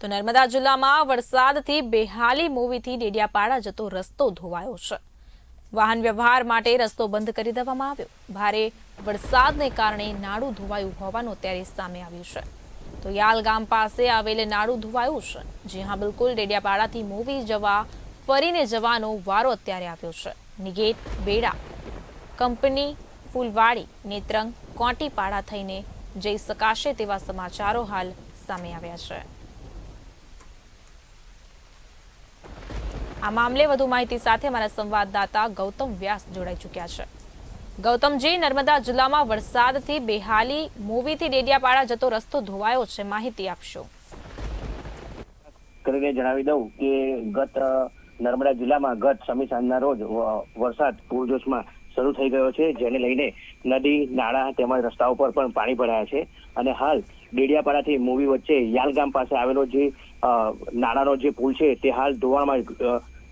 તો નર્મદા જિલ્લામાં વરસાદથી બેહાલી મૂવીથી ડેડિયાપાડા જતો રસ્તો ધોવાયો છે. વાહન વ્યવહાર માટે રસ્તો બંધ કરી દેવામાં આવ્યો. ભારે વરસાદને કારણે નાડું ધોવાયું હોવાનું અત્યારે સામે આવ્યું છે. તો યાલ ગામ પાસે આવેલ નાડું ધોવાયું છે જી હા બિલકુલ ડેડિયાપાડાથી મૂવી જવા ફરીને જવાનો વારો અત્યારે આવ્યો છે. નિગેટ બેડા, કંપની, ફૂલવાડી, નેત્રંગ, કોંટીપાડા થઈને જઈ શકાશે તેવા સમાચારો હાલ સામે આવ્યા છે. આ મામલે વધુ માહિતી સાથે અમારા સંવાદદાતા ગૌતમ વ્યાસ જોડાઈ ચૂક્યા છે. ગૌતમજી, નર્મદા જિલ્લામાં વરસાદથી બેહાલી મૂવીથી ડેડિયાપાડા જતો રસ્તો ધોવાયો છે. માહિતી આપશો. કરીને જણાવી દઉં કે ગત નર્મદા જિલ્લામાં ગત સમી સાંજના રોજ વરસાદ પૂરજોશમાં શરૂ થઈ ગયો છે, જેને લઈને નદી, નાળા તેમજ રસ્તા ઉપર પણ પાણી ભરાયા છે. અને હાલ ડેડિયાપાડાથી મૂવી વચ્ચે યાલગામ પાસે આવેલો જે નાળાનો જે પુલ છે, તે હાલ ધોવાણમાં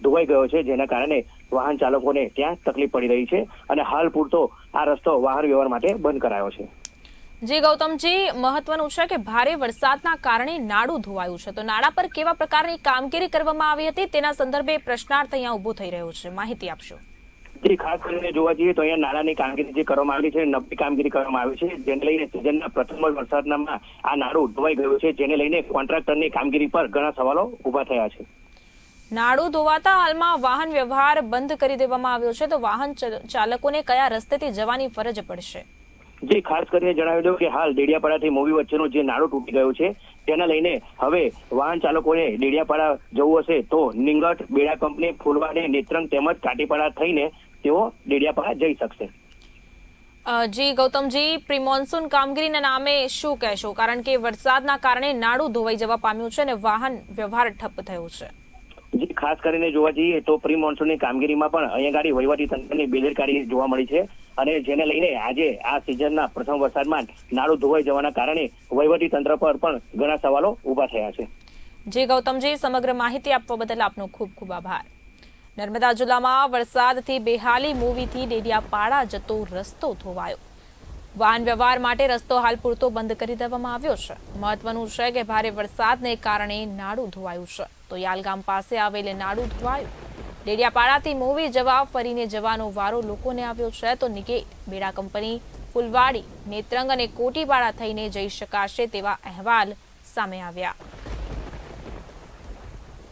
ધોવાઈ ગયો છે, જેના કારણે વાહન ચાલકોને ત્યાં તકલીફ પડી રહી છે. અને હાલ પૂરતો આ રસ્તો વાહન વ્યવહાર માટે બંધ કરાયો છે. જી ગૌતમજી મહત્વનું છે કે ભારે વરસાદના કારણે નાડું ધોવાયું છે. તો નાળા પર કેવા પ્રકારની કામગીરી કરવામાં આવી હતી? તેના સંદર્ભે પ્રશ્નાર્થ અહીંયા ઊભો થઈ રહ્યો છે. માહિતી આપશો. જી ખાસ કરીને જોવા જઈએ તો અહીંયા નાળાની કામગીરી જે કરવામાં આવી છે નબળી કામગીરી કરવામાં આવી છે જેને લઈને સિઝનના પ્રથમ વરસાદનામાં આ નાળું ધોવાઈ ગયું છે જેને લઈને કોન્ટ્રાક્ટરની કામગીરી પર ઘણા સવાલો ઊભા થયા છે. નાળું ધોવાતા હાલમાં વાહન વ્યવહાર બંધ કરી દેવામાં આવ્યો છે. તો વાહન ચાલકોને કયા રસ્તેથી જવાની ફરજ પડશે? જે ખાસ કરીને જણાવી દઉં કે હાલ ડેડિયાપાડાથી મૂવી વચ્ચેનો જે નાળો તૂટી ગયો છે, તેના લઈને હવે વાહન ચાલકોને ડેડિયાપાડા જવું હશે તો નિંગટ બેડા કંપની ફૂલવાડી નેત્રંગ તેમજ કાટીપાડા થઈને તેઓ ડેડિયાપાડા જઈ શકશે. જી ગૌતમજી પ્રી મોન્સૂન કામગીરીના નામે શું કહેશો? કારણ કે વરસાદના કારણે નાડું ધોવાઈ જવા પામ્યું છે અને વાહન વ્યવહાર ઠપ થયો છે. ખાસ કરીને જોવા જઈએ તો પ્રી મોન્સૂનની કામગીરીમાં પણ અહીંયા ગાડી વહીવટી તંત્રની બેદરકારી જોવા મળી છે અને જેને લઈને આજે આ સિઝનના પ્રથમ વરસાદમાં નાળું ધોવાઈ જવાના કારણે વહીવટી તંત્ર પર પણ ઘણા સવાલો ઊભા થયા છે. જી ગૌતમજી, સમગ્ર માહિતી આપવા બદલ આપનો ખૂબ ખૂબ આભાર. નર્મદા જિલ્લામાં વરસાદથી બેહાલી મૂવીથી ડેડિયાપાડા જતો રસ્તો ધોવાયો. વાહન વ્યવહાર માટે રસ્તો હાલ પૂરતો બંધ કરી દેવામાં આવ્યો છે. મહત્વનું છે કે ભારે વરસાદને કારણે નાડું ધોવાયું છે. તો યાલગામ પાસે આવેલ નાડું ધોવાયું. ડેડિયાપાડાથી મૂવી જવા ફરીને જવાનો વારો લોકોને આવ્યો છે. તો નિકેટ બેડા કંપની, ફુલવાડી, નેત્રંગ અને કોટીપાડા થઈને જઈ શકાશે તેવા અહેવાલ સામે આવ્યા.